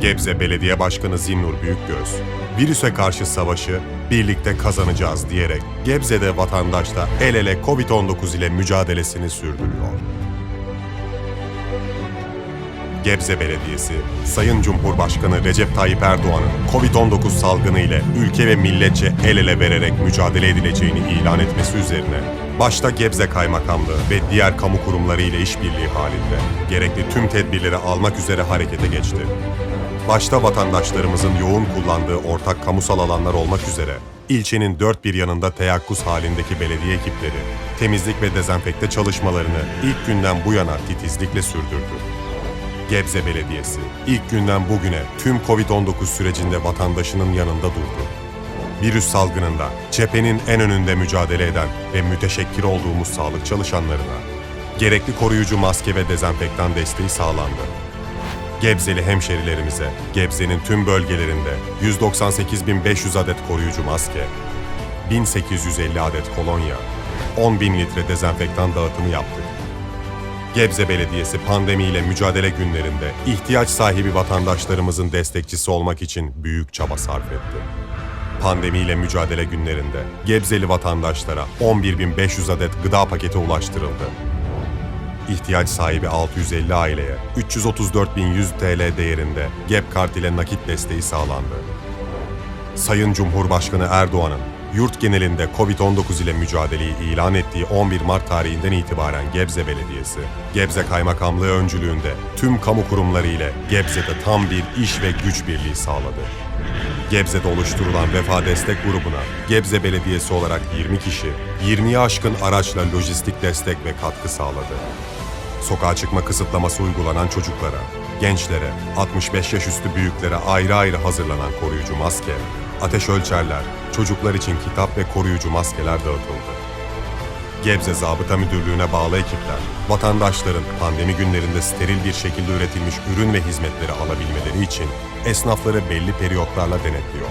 Gebze Belediye Başkanı Zinnur Büyükgöz, virüse karşı savaşı birlikte kazanacağız diyerek Gebze'de vatandaşla el ele Covid-19 ile mücadelesini sürdürüyor. Gebze Belediyesi, Sayın Cumhurbaşkanı Recep Tayyip Erdoğan'ın Covid-19 salgını ile ülke ve milletçe el ele vererek mücadele edileceğini ilan etmesi üzerine, başta Gebze Kaymakamlığı ve diğer kamu kurumları ile işbirliği halinde gerekli tüm tedbirleri almak üzere harekete geçti. Başta vatandaşlarımızın yoğun kullandığı ortak kamusal alanlar olmak üzere, ilçenin dört bir yanında teyakkuz halindeki belediye ekipleri, temizlik ve dezenfekte çalışmalarını ilk günden bu yana titizlikle sürdürdü. Gebze Belediyesi ilk günden bugüne tüm Covid-19 sürecinde vatandaşının yanında durdu. Virüs salgınında cephenin en önünde mücadele eden ve müteşekkir olduğumuz sağlık çalışanlarına gerekli koruyucu maske ve dezenfektan desteği sağlandı. Gebzeli hemşerilerimize Gebze'nin tüm bölgelerinde 198.500 adet koruyucu maske, 1850 adet kolonya, 10.000 litre dezenfektan dağıtımı yaptık. Gebze Belediyesi pandemiyle mücadele günlerinde ihtiyaç sahibi vatandaşlarımızın destekçisi olmak için büyük çaba sarf etti. Pandemiyle mücadele günlerinde Gebzeli vatandaşlara 11.500 adet gıda paketi ulaştırıldı. İhtiyaç sahibi 650 aileye 334.100 TL değerinde GEP kart ile nakit desteği sağlandı. Sayın Cumhurbaşkanı Erdoğan'ın yurt genelinde Covid-19 ile mücadeleyi ilan ettiği 11 Mart tarihinden itibaren Gebze Belediyesi, Gebze Kaymakamlığı öncülüğünde tüm kamu kurumları ile Gebze'de tam bir iş ve güç birliği sağladı. Gebze'de oluşturulan Vefa Destek Grubu'na Gebze Belediyesi olarak 20 kişi, 20'ye aşkın araçla lojistik destek ve katkı sağladı. Sokağa çıkma kısıtlaması uygulanan çocuklara, gençlere, 65 yaş üstü büyüklere ayrı ayrı hazırlanan koruyucu maske, ateş ölçerler, çocuklar için kitap ve koruyucu maskeler dağıtıldı. Gebze Zabıta Müdürlüğü'ne bağlı ekipler, vatandaşların pandemi günlerinde steril bir şekilde üretilmiş ürün ve hizmetleri alabilmeleri için esnafları belli periyotlarla denetliyor.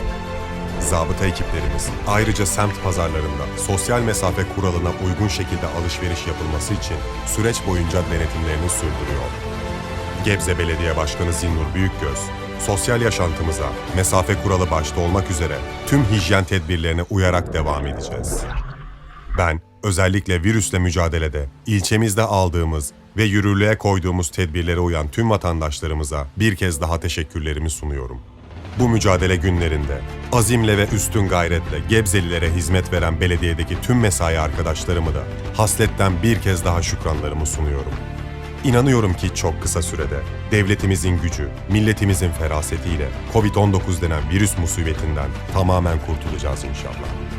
Zabıta ekiplerimiz ayrıca semt pazarlarında sosyal mesafe kuralına uygun şekilde alışveriş yapılması için süreç boyunca denetimlerini sürdürüyor. Gebze Belediye Başkanı Zinnur Büyükgöz, sosyal yaşantımıza mesafe kuralı başta olmak üzere tüm hijyen tedbirlerine uyarak devam edeceğiz. Ben özellikle virüsle mücadelede ilçemizde aldığımız ve yürürlüğe koyduğumuz tedbirlere uyan tüm vatandaşlarımıza bir kez daha teşekkürlerimi sunuyorum. Bu mücadele günlerinde azimle ve üstün gayretle Gebzelilere hizmet veren belediyedeki tüm mesai arkadaşlarımı da hasletten bir kez daha şükranlarımı sunuyorum. İnanıyorum ki çok kısa sürede devletimizin gücü, milletimizin ferasetiyle Covid-19 denen virüs musibetinden tamamen kurtulacağız inşallah.